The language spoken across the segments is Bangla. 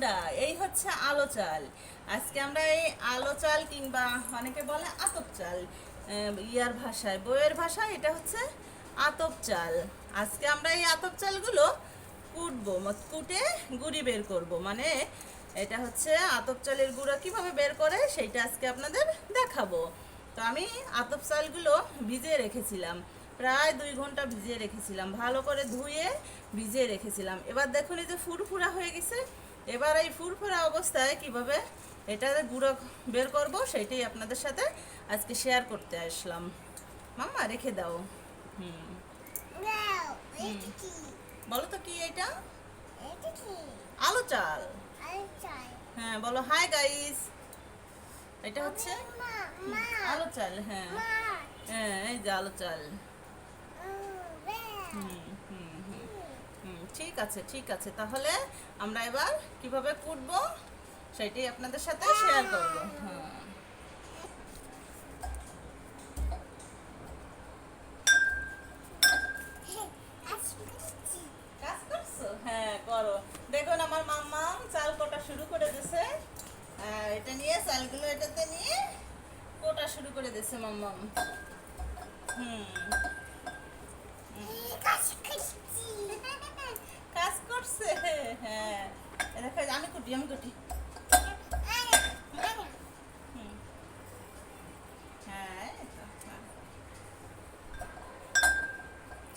বন্ধুরা, এই হচ্ছে আলো চাল। আজকে আমরা এই আলো চাল কিংবা অনেকে বলে আতপ চাল ইয়ার ভাষায়, বইয়ের ভাষায় এটা হচ্ছে আতপ চাল। আজকে আমরা এই আতপ চালগুলো কুটবো কুটে গুড়ি বের করব। মানে এটা হচ্ছে আতপ চালের গুঁড়া কীভাবে বের করে সেইটা আজকে আপনাদের দেখাবো। তো আমি আতপ চালগুলো ভিজিয়ে রেখেছিলাম, প্রায় দুই ঘণ্টা ভিজিয়ে রেখেছিলাম, ভালো করে ধুয়ে ভিজিয়ে রেখেছিলাম। এবার দেখুন এই যে ফুরফুরা হয়ে গেছে এবার এই ফুরফুরা অবস্থায় কীভাবে এটা গুঁড়ো বের করব সেটাই আপনাদের সাথে আজকে শেয়ার করতে আসলাম। মাম্মা রেখে দাও। হুম। বলো তো কি এটা. আলু চাল। হ্যাঁ বলো হাই গাইস এটা হচ্ছে আলু চাল হ্যাঁ। হ্যাঁ এই যে আলু চাল Oh, wow. হুম হুম হুম হুম ঠিক আছে ঠিক আছে। তাহলে আমরা এবার কীভাবে কুটবো সেটাই আপনাদের সাথে শেয়ার করব। হ্যাঁ হ্যাঁ করো। দেখুন আমার মাম্মা চাল কোটা শুরু করে আহ, এটা নিয়ে চালগুলো এটাতে নিয়ে কোটা শুরু করে দিয়েছে মাম্মাম। হুম That's pretty. কাজ করছে হ্যাঁ দেখো আমি কুটি আমি কুটি। হ্যাঁ হ্যাঁ।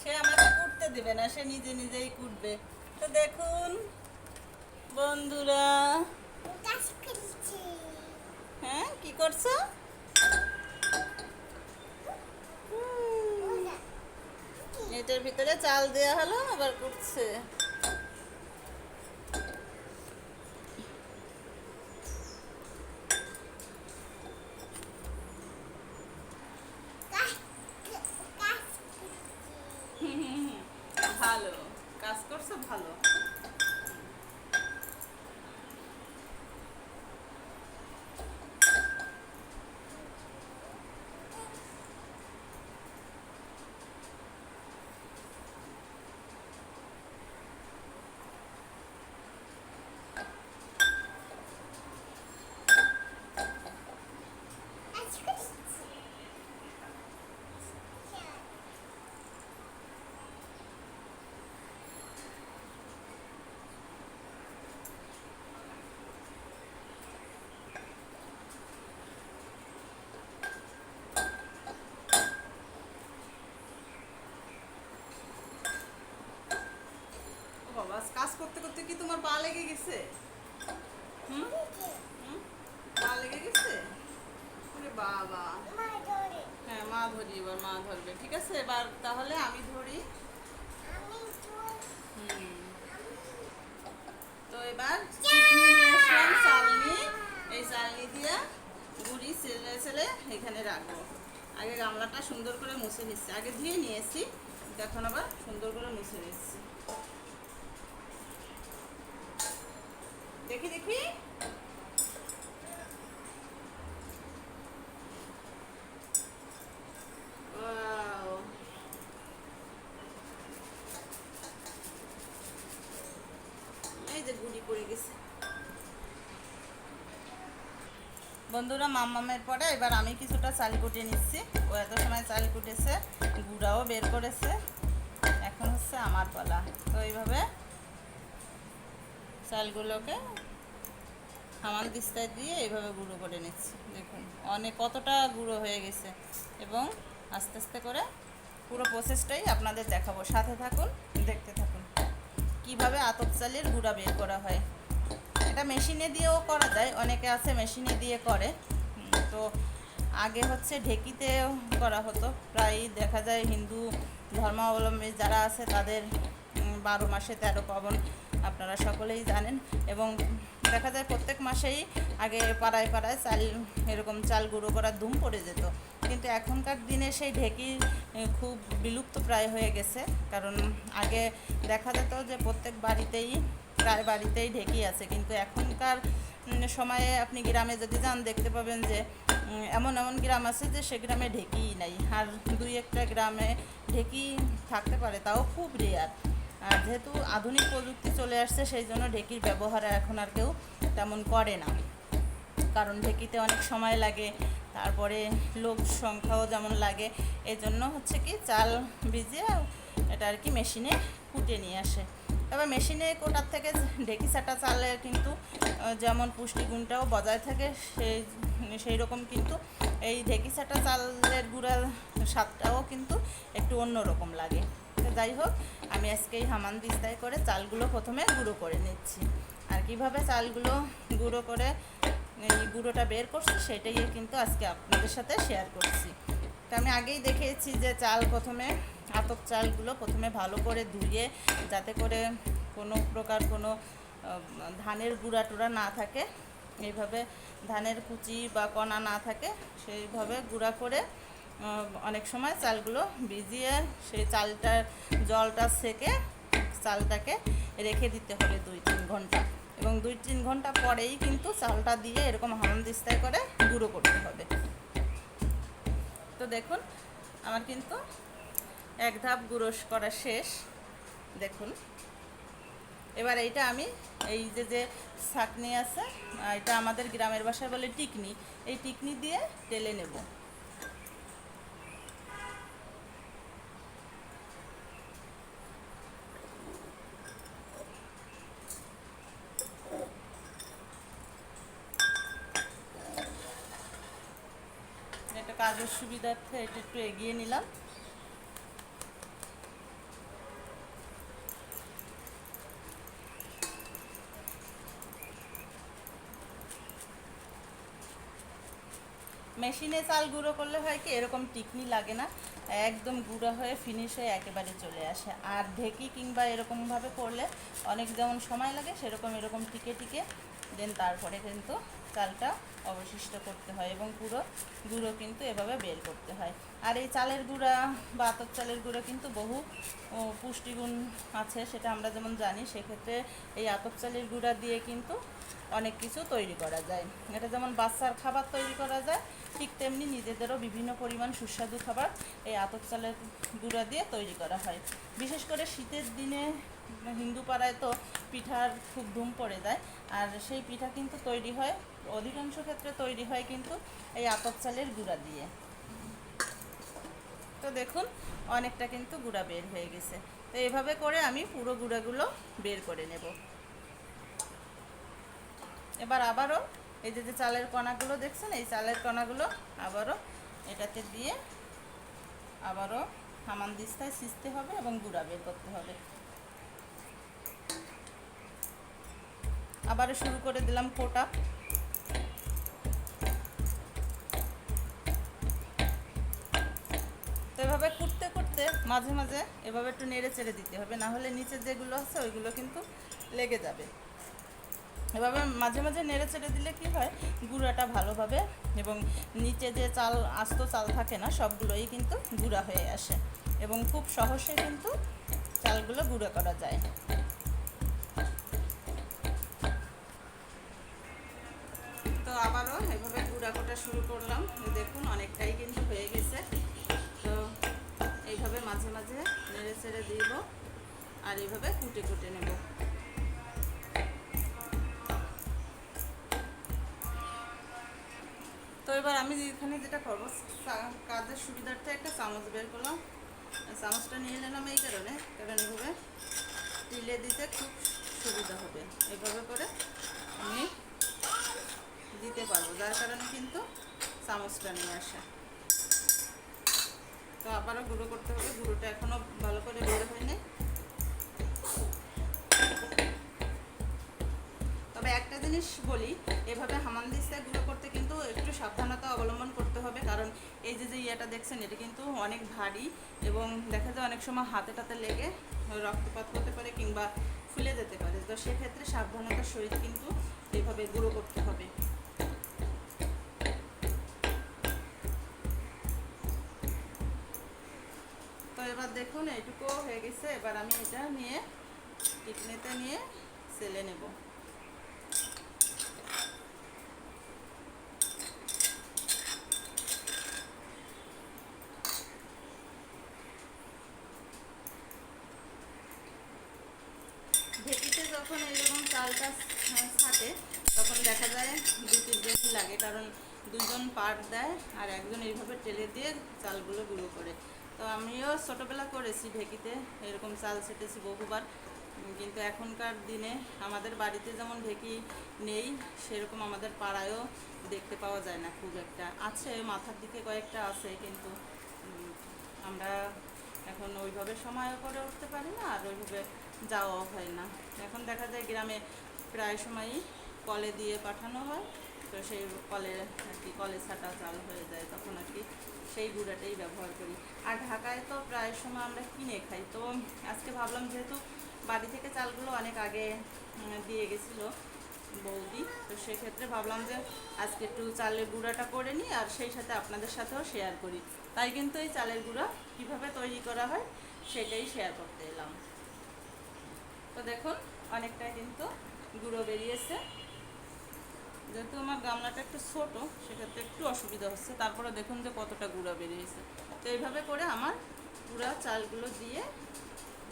সে আমাকে কুটতে দেবে না সে নিজে নিজেই কুটবে। তো দেখুন বন্ধুরা। হ্যাঁ কি করছ? এটার ভিতরে চাল দেওয়া হলো আবার কুটছে That's that's pretty. ভালো কাজ করছ ভালো That's pretty. Yeah. ও বাবা কাজ করতে করতে কি তোমার পা লেগে গেছে? হুম? পা লেগে গেছে? বাবা। হ্যাঁ মা ধরি এবার মা ধরবে ঠিক আছে? এবার তাহলে আমি ধরি। হুম। তো এবার চালনি। এই চালনি দিয়ে গুড়ি ছেলে ছেলে এখানে রাখব। আগে গামলাটা সুন্দর করে মুছে নিচ্ছি। আগে ধুয়ে নিয়েছি এখন আবার সুন্দর করে মুছে নিচ্ছি। দেখি দেখি। বন্ধুরা, মাম্মামের পরে এবার আমি কিছুটা চাল কুটে নিচ্ছি। ও এত সময় চাল কুটেছে, গুঁড়াও বের করেছে। এখন হচ্ছে আমার পালা। তো এইভাবে চালগুলোকে হামাল দিস্তায় দিয়ে এইভাবে গুঁড়ো করে নিচ্ছি। দেখুন অনেক কতটা গুঁড়ো হয়ে গেছে এবং আস্তে আস্তে করে পুরো প্রসেসটাই আপনাদের দেখাবো। সাথে থাকুন, দেখতে থাকুন কীভাবে আতপ চালের গুঁড়া বের করা হয়। এটা মেশিনে দিয়েও করা যায়, অনেকে আছে মেশিনে দিয়ে করে। তো আগে হচ্ছে ঢেকিতেও করা হতো। প্রায় দেখা যায় হিন্দু ধর্মাবলম্বী যারা আছে তাদের বারো মাসে তেরো পাবন, আপনারা সকলেই জানেন। এবং দেখা যায় প্রত্যেক মাসেই আগে পাড়ায় পাড়ায় চাল, এরকম চাল গুঁড়ো করার ধুম পড়ে যেত। কিন্তু এখনকার দিনে সেই ঢেকি খুব বিলুপ্ত প্রায় হয়ে গেছে। কারণ আগে দেখা যেত যে প্রত্যেক বাড়িতেই, প্রায় বাড়িতেই ঢেকি আছে। কিন্তু এখনকার সময়ে আপনি গ্রামে যদি যান, দেখতে পাবেন যে এমন এমন গ্রাম আছে যে সে গ্রামে ঢেকিই নাই। আর দুই একটা গ্রামে ঢেকি থাকতে পারে, তাও খুব রেয়ার আর যেহেতু আধুনিক প্রযুক্তি চলে আসছে, সেই জন্য ঢেকির ব্যবহার এখন আর কেউ তেমন করে না। কারণ ঢেকিতে অনেক সময় লাগে, তারপরে লোক সংখ্যাও যেমন লাগে এই জন্য হচ্ছে কি চাল ভিজিয়ে এটা আর কি মেশিনে কুটে নিয়ে আসে। তবে মেশিনে কোটার থেকে ঢেকি ছাটা চালে কিন্তু যেমন পুষ্টিগুণটাও বজায় থাকে, সেই সেই রকম কিন্তু এই ঢেকি ছাটা চালের গুঁড়ার স্বাদটাও কিন্তু একটু অন্যরকম লাগে। তো যাই হোক আমি আজকে এই হামান দিস্তায় করে চালগুলো প্রথমে গুঁড়ো করে নিচ্ছি। আর কীভাবে চালগুলো গুঁড়ো করে এই গুঁড়োটা বের করছি সেটাই কিন্তু আজকে আপনাদের সাথে শেয়ার করছি। তো আমি আগেই দেখিয়েছি যে চাল প্রথমে, আতপ চালগুলো প্রথমে ভালো করে ধুয়ে যাতে করে কোনো প্রকার কোনো ধানের গুঁড়া টুড়া না থাকে। এইভাবে ধানের কুচি বা কণা না থাকে, সেইভাবে গুঁড়া করে অনেক সময় চালগুলো ভিজিয়ে সেই চালটার জলটা সেকে চালটাকে রেখে দিতে হবে দুই তিন ঘণ্টা। এবং দুই তিন ঘণ্টা পরেই কিন্তু চালটা দিয়ে এরকম হামান দিস্তায় করে গুঁড়ো করতে হবে। তো দেখুন, আমার কিন্তু এক ধাপ গুঁড়ো করা শেষ। দেখুন, এবার এইটা আমি এই যে যে ছাকনি আছে এটা আমাদের গ্রামের বাসায় বলে টিকনি। এই টিকনি দিয়ে টেলে নেব এটা কাজের সুবিধার্থে এটা একটু এগিয়ে নিলাম। মেশিনে চাল গুঁড়ো করলে হয় কি, এরকম টিকনি লাগে না, একদম গুঁড়ো হয়ে ফিনিশ হয়ে একেবারে চলে আসে। আর ঢেকি কিংবা এরকমভাবে করলে অনেক যেমন সময় লাগে, সেরকম এরকম টিকে টিকে দেন তারপরে কিন্তু চালটা অবশিষ্ট করতে হয় এবং পুরো গুঁড়ো কিন্তু এভাবে বের করতে হয়। আর এই চালের গুঁড়া বা আতপ চালের গুঁড়ো কিন্তু বহু পুষ্টিগুণ আছে, সেটা আমরা যেমন জানি, সেক্ষেত্রে এই আতপ চালের গুঁড়া দিয়ে কিন্তু অনেক কিছু তৈরি করা যায়। এটা যেমন বাচ্চার খাবার তৈরি করা যায়, ঠিক তেমনি নিজেদেরও বিভিন্ন পরিমাণ সুস্বাদু খাবার এই আতপ চালের গুঁড়া দিয়ে তৈরি করা হয়। বিশেষ করে শীতের দিনে হিন্দু পাড়ায় তো পিঠার খুব ধুম পড়ে যায় আর সেই পিঠা কিন্তু তৈরি হয়, অধিকাংশ ক্ষেত্রে তৈরি হয় কিন্তু এই আতপ চালের গুঁড়া দিয়ে। তো দেখুন, অনেকটা কিন্তু গুঁড়া বের হয়ে গেছে। তো এভাবে করে আমি পুরো গুঁড়াগুলো বের করে নেব। এবার আবারও এই যে যে চালের কণাগুলো দেখছেন, এই চালের কণাগুলো আবারও এটাতে দিয়ে আবারও হামান দিস্তায় সিজতে হবে এবং গুঁড়া বের করতে হবে। আবারও শুরু করে দিলাম কোটা। তো এভাবে কুটতে কুটতে মাঝে মাঝে এভাবে একটু নেড়ে চেড়ে দিতে হবে, না হলে নিচে যেগুলো আছে ওইগুলো কিন্তু লেগে যাবে। এভাবে মাঝে মাঝে নেড়ে চেড়ে দিলে কি হয়, গুঁড়াটা ভালোভাবে এবং নিচে যে চাল, আস্ত চাল থাকে না, সবগুলোই কিন্তু গুঁড়া হয়ে আসে এবং খুব সহজে কিন্তু চালগুলো গুঁড়ো করা যায়। এভাবে গুঁড়া কোটা শুরু করলাম। দেখুন, অনেকটাই কিন্তু হয়ে গেছে। তো এইভাবে মাঝে মাঝে নেড়ে চেড়ে দিব আর এইভাবে কুটে কুটে নেব। তো এবার আমি এখানে যেটা করব কাজের সুবিধার্থে একটা চামচ বের করলাম। চামচটা নিয়ে নিলাম এই কারণে, কারণ এভাবে তিলে দিতে খুব সুবিধা হবে। এভাবে করে আমি দিতে পারব, যার কারণে কিন্তু চামচটা নিয়ে আসা। তো আবারও গুঁড়ো করতে হবে, গুঁড়োটা এখনও ভালো করে বের হয়নি। তবে একটা জিনিস বলি, এভাবে হামান দিস্তায় গুঁড়ো করতে কিন্তু একটু সাবধানতা অবলম্বন করতে হবে, কারণ এই যে যে ইয়েটা দেখছেন, এটা কিন্তু অনেক ভারী এবং দেখা যায় অনেক সময় হাতে টাতে লেগে রক্তপাত হতে পারে কিংবা ফুলে যেতে পারে। তো সেক্ষেত্রে সাবধানতার সহিত কিন্তু এইভাবে গুঁড়ো করতে হবে। এবার দেখুন, এইটুকু হয়ে গেছে। এবার আমি এটা নিয়ে টিকনিতে নিয়ে সেলে নেব। বাড়িতে যখন এরকম চালটা থাকে, তখন দেখা যায় দু তিনজনই লাগে, কারণ দুজন পাট দেয় আর একজন এইভাবে টেলে দিয়ে চালগুলো গুঁড়ো করে। তো আমিও ছোটোবেলা করেছি ঢেকিতে, এরকম চাল ছেটেছি বহুবার। কিন্তু এখনকার দিনে আমাদের বাড়িতে যেমন ঢেকি নেই, সেরকম আমাদের পাড়ায়ও দেখতে পাওয়া যায় না খুব একটা। আছে, মাথার দিকে কয়েকটা আছে, কিন্তু আমরা এখন ওইভাবে সময়ও করে উঠতে পারি না, আর ওইভাবে যাওয়াও হয় না। এখন দেখা যায় গ্রামে প্রায় সময়ই কলে দিয়ে পাঠানো হয়, তো সেই কলে আর কি, কলে ছাটা চাল হয়ে যায় তখন আর কি। সেই গুঁড়াটাই ব্যবহার করি। আর ঢাকায় তো প্রায় সময় আমরা কিনে খাই। তো আজকে ভাবলাম যেহেতু বাড়ি থেকে চালগুলো অনেক আগে দিয়ে গেছিল বৌদি, তো সেক্ষেত্রে ভাবলাম যে আজকে একটু চালের গুঁড়াটা করে নিই আর সেই সাথে আপনাদের সাথেও শেয়ার করি। তাই কিন্তু এই চালের গুঁড়া কীভাবে তৈরি করা হয় সেটাই শেয়ার করতে এলাম। তো দেখুন অনেকটাই কিন্তু গুঁড়ো বেরিয়েছে। যেহেতু আমার গামলাটা একটু ছোট, সেক্ষেত্রে একটু অসুবিধা হচ্ছে। তারপরে দেখুন যে কতটা গুঁড়া বেরিয়েছে। তো এইভাবে করে আমার গুঁড়া চালগুলো দিয়ে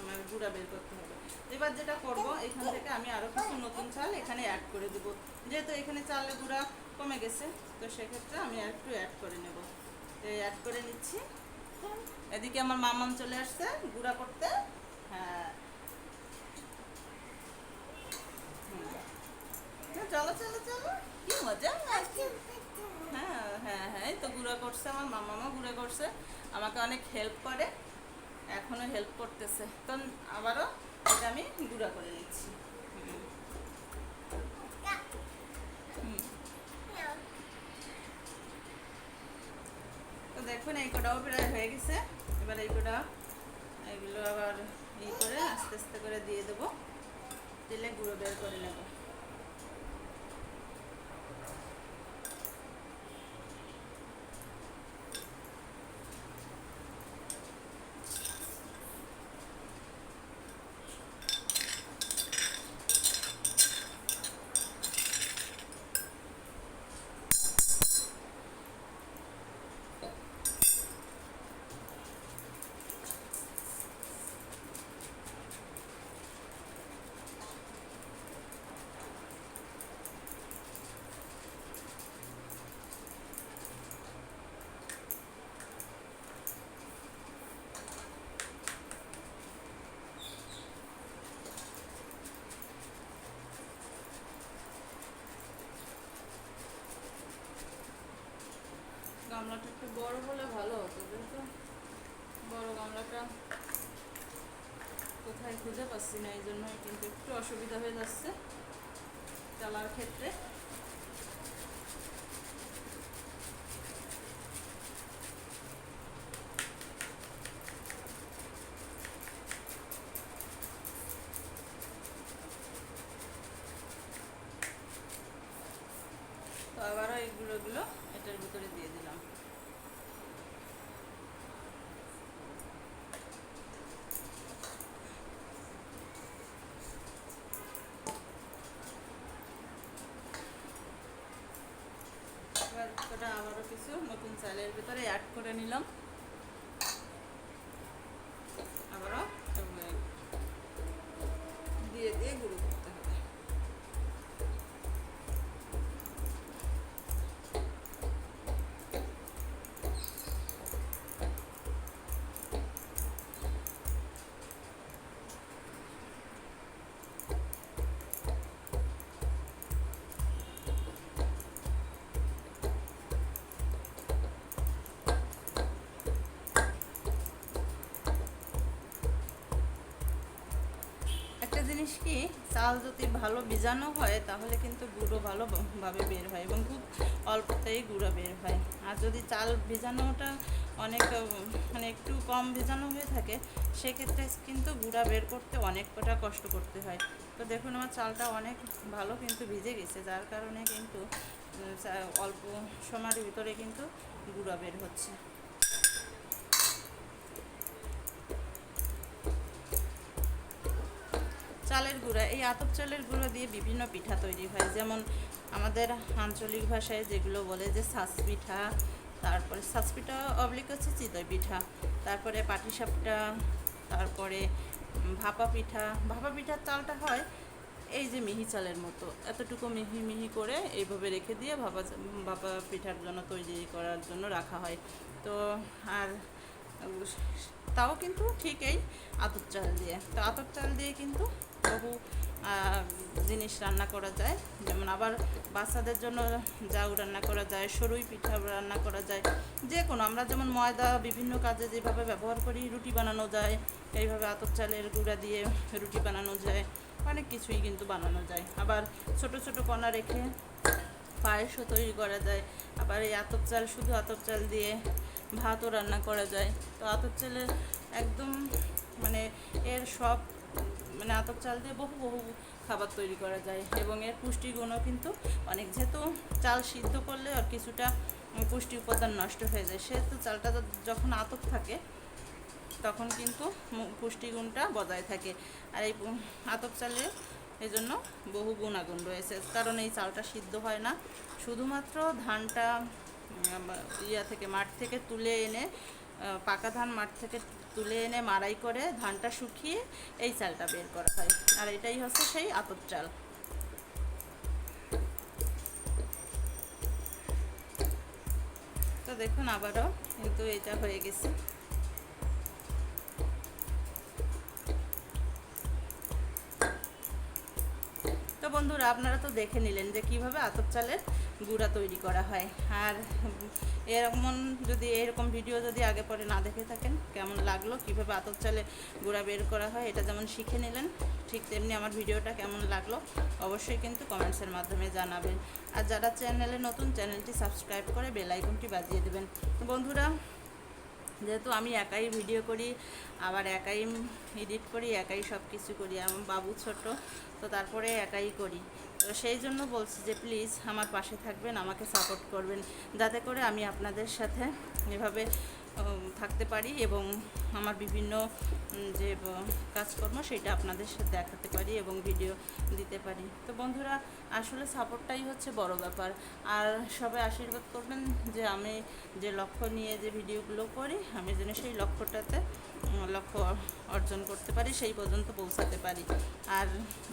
আমার গুঁড়া বের করতে হবে। এবার যেটা করব, এখান থেকে আমি আরও কিছু নতুন চাল এখানে অ্যাড করে দেবো। যেহেতু এখানে চালের গুঁড়া কমে গেছে, তো সেক্ষেত্রে আমি একটু অ্যাড করে নেব। তো অ্যাড করে নিচ্ছি। এদিকে আমার মামাম চলে আসছে গুঁড়া করতে। হ্যাঁ। চলো চলো চলো। মজা? হ্যাঁ হ্যাঁ হ্যাঁ তো গুঁড়া করছে আমার মামামা গুঁড়া করছে। আমাকে অনেক হেল্প করে এখনও হেল্প করতেছে। তো আবারও এটা আমি গুঁড়া করে নিচ্ছি। তো দেখুন এই কটাও প্রায় হয়ে গেছে। এবার এই কটা এগুলো আবার ই করে আস্তে আস্তে করে দিয়ে দেবো। দিলে গুঁড়ো বের করে নেব। গামলাটা একটু বড় হলে ভালো হতো যেহেতু বড় গামলাটা কোথায় খুঁজে পাচ্ছি না, এই জন্য কিন্তু একটু অসুবিধা হয়ে যাচ্ছে চালার ক্ষেত্রে তো আবারও এইগুলোগুলো এটার ভিতরে দিয়ে দিলাম এবার ওটা আবারও কিছু নতুন চালের ভেতরে অ্যাড করে নিলাম। জিনিস কি, চাল যদি ভালো ভিজানো হয়, তাহলে কিন্তু গুঁড়ো ভালোভাবে বের হয় এবং খুব অল্পতেই গুঁড়ো বের হয়। আর যদি চাল ভিজানোটা অনেক মানে একটু কম ভিজানো হয়ে থাকে, সেক্ষেত্রে কিন্তু গুঁড়া বের করতে অনেক কটা কষ্ট করতে হয়। তো দেখুন, আমার চালটা অনেক ভালো কিন্তু ভিজে গেছে, যার কারণে কিন্তু অল্প সময়ের ভিতরে কিন্তু গুঁড়া বের হচ্ছে। চালের গুঁড়া, এই আতপ চালের গুঁড়ো দিয়ে বিভিন্ন পিঠা তৈরি হয়। যেমন আমাদের আঞ্চলিক ভাষায় যেগুলো বলে যে ছাঁচ পিঠা, তারপরে ছাঁচ পিঠা অবলিক হচ্ছে চিতই পিঠা, তারপরে পাটিসাপটা, তারপরে ভাপা পিঠা। ভাপা পিঠার চালটা হয় এই যে মিহি চালের মতো। এতটুকু মিহি মিহি করে এইভাবে রেখে দিয়ে ভাপা ভাপা পিঠার জন্য তৈরি করার জন্য রাখা হয়। তো আর তাও কিন্তু ঠিক এই আতপ চাল দিয়ে। তো আতপ চাল দিয়ে কিন্তু বহু জিনিস রান্না করা যায়। যেমন আবার বাচ্চাদের জন্য জাউ রান্না করা যায়, সরুই পিঠা রান্না করা যায়, যে কোনো। আমরা যেমন ময়দা বিভিন্ন কাজে যেভাবে ব্যবহার করি, রুটি বানানো যায়, এইভাবে আতপ চালের গুঁড়া দিয়ে রুটি বানানো যায়, অনেক কিছুই কিন্তু বানানো যায়। আবার ছোট ছোট কণা রেখে পায়েসও তৈরি করা যায়, আবার এই আতপ চাল শুধু আতপ চাল দিয়ে ভাতও রান্না করা যায়। তো আতপ চালের একদম মানে এর সব মানে আতপ চাল দিয়ে বহু বহু খাবার তৈরি করা যায় এবং এর পুষ্টিগুণও কিন্তু অনেক। যেহেতু চাল সিদ্ধ করলে আর কিছুটা পুষ্টি উপাদান নষ্ট হয়ে যায়, সেহেতু চালটা যখন আতপ থাকে, তখন কিন্তু পুষ্টিগুণটা বজায় থাকে। আর এই আতপ চালে এই জন্য বহু গুণাগুণ রয়েছে। কারণ এই চালটা সিদ্ধ হয় না। শুধুমাত্র ধানটা ইয়া থেকে মাঠ থেকে তুলে এনে পাকা ধান মাঠ থেকে তুলে এনে মাড়াই করে ধানটা শুকিয়ে এই চালটা বের করা হয়। আর এটাই হচ্ছে সেই আতপ চাল। তো দেখুন আবারও কিন্তু এটা হয়ে গেছে। তো বন্ধুরা, আপনারা তো দেখে নিলেন যে কীভাবে আতপ চালের গুঁড়া তৈরি করা হয়। আর এরকম যদি এরকম ভিডিও যদি আগে পরে না দেখে থাকেন, কেমন লাগল, কীভাবে আতর চালে গুঁড়া বের করা হয়, এটা যেমন শিখে নিলেন, ঠিক তেমনি আমার ভিডিওটা কেমন লাগল, অবশ্যই কিন্তু কমেন্টসের মাধ্যমে জানাবেন। আর যারা চ্যানেলে নতুন চ্যানেলটি সাবস্ক্রাইব করে বেল আইকনটি বাজিয়ে দেবেন। বন্ধুরা, যেহেতু আমি একাই ভিডিও করি, আবার একাই এডিট করি, একাই সব কিছু করি, আমার বাবু ছোট, তো তারপরে একাই করি। তো সেই জন্য বলছি যে প্লিজ আমার পাশে থাকবেন, আমাকে সাপোর্ট করবেন। যাতে করে আমি আপনাদের সাথে এভাবে থাকতে পারি এবং আমার বিভিন্ন যে কাজকর্ম সেটা আপনাদের সাথে দেখাতে পারি এবং ভিডিও দিতে পারি। তো বন্ধুরা, আসলে সাপোর্টটাই হচ্ছে বড় ব্যাপার। আর সবাই আশীর্বাদ করবেন যে আমি যে লক্ষ্য নিয়ে যে ভিডিওগুলো করি, আমি যেন সেই লক্ষ্যটাতে লক্ষ্য অর্জন করতে পারি, সেই পর্যন্ত পৌঁছাতে পারি। আর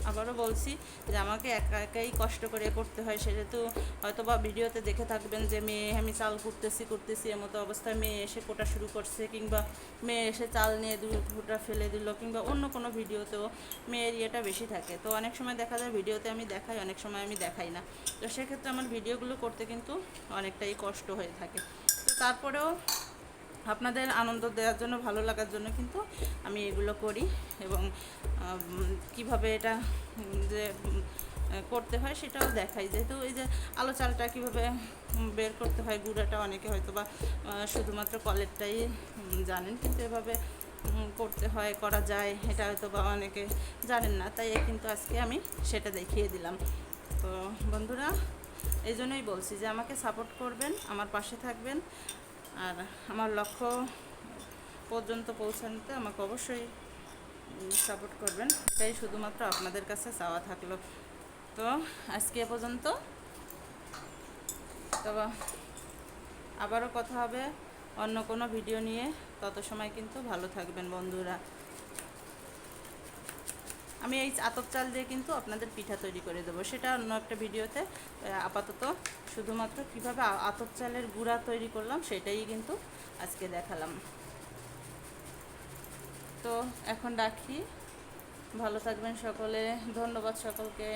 আবারও বলছি যে আমাকে একা একাই কষ্ট করে করতে হয়, সেহেতু হয়তো বা ভিডিওতে দেখে থাকবেন যে মেয়ে, আমি চাল করতেছি করতেছি এমতো অবস্থায় মেয়ে এসে কোটা শুরু করছে, কিংবা মেয়ে এসে চাল নিয়ে দু ফুটা ফেলে দিল, কিংবা অন্য কোনো ভিডিওতেও মেয়ের ইয়েটা বেশি থাকে। তো অনেক সময় দেখা যায় ভিডিওতে আমি দেখাই, অনেক সময় আমি দেখাই না। তো সেক্ষেত্রে আমার ভিডিওগুলো করতে কিন্তু অনেকটাই কষ্ট হয়ে থাকে। তো তারপরেও আপনাদের আনন্দ দেওয়ার জন্য, ভালো লাগার জন্য কিন্তু আমি এগুলো করি এবং কীভাবে এটা যে করতে হয় সেটাও দেখাই। যেহেতু এই যে আলো চালটা কীভাবে বের করতে হয়, গুঁড়াটা অনেকে হয়তো বা শুধুমাত্র কলেরটাই জানেন, কিন্তু এভাবে করতে হয়, করা যায়, এটা হয়তো বা অনেকে জানেন না, তাই কিন্তু আজকে আমি সেটা দেখিয়ে দিলাম। তো বন্ধুরা, এই জন্যই বলছি যে আমাকে সাপোর্ট করবেন, আমার পাশে থাকবেন আর আমার লক্ষ্য পর্যন্ত পৌঁছানোতে আমাকে অবশ্যই সাপোর্ট করবেন তাই শুধুমাত্র আপনাদের কাছে চাওয়া থাকল। তো আজকে এ পর্যন্ত। তো আবারও কথা হবে অন্য কোনো ভিডিও নিয়ে। তত সময় কিন্তু ভালো থাকবেন বন্ধুরা। আমি এই আতপ চাল দিয়ে কিন্তু আপনাদের পিঠা তৈরি করে দেবো। সেটা অন্য একটা ভিডিওতে আপাতত শুধুমাত্র কীভাবে আতপ চালের গুঁড়া তৈরি করলাম সেটাই কিন্তু আজকে দেখালাম। তো এখন রাখি। ভালো থাকবেন সকলে। ধন্যবাদ সকলকে।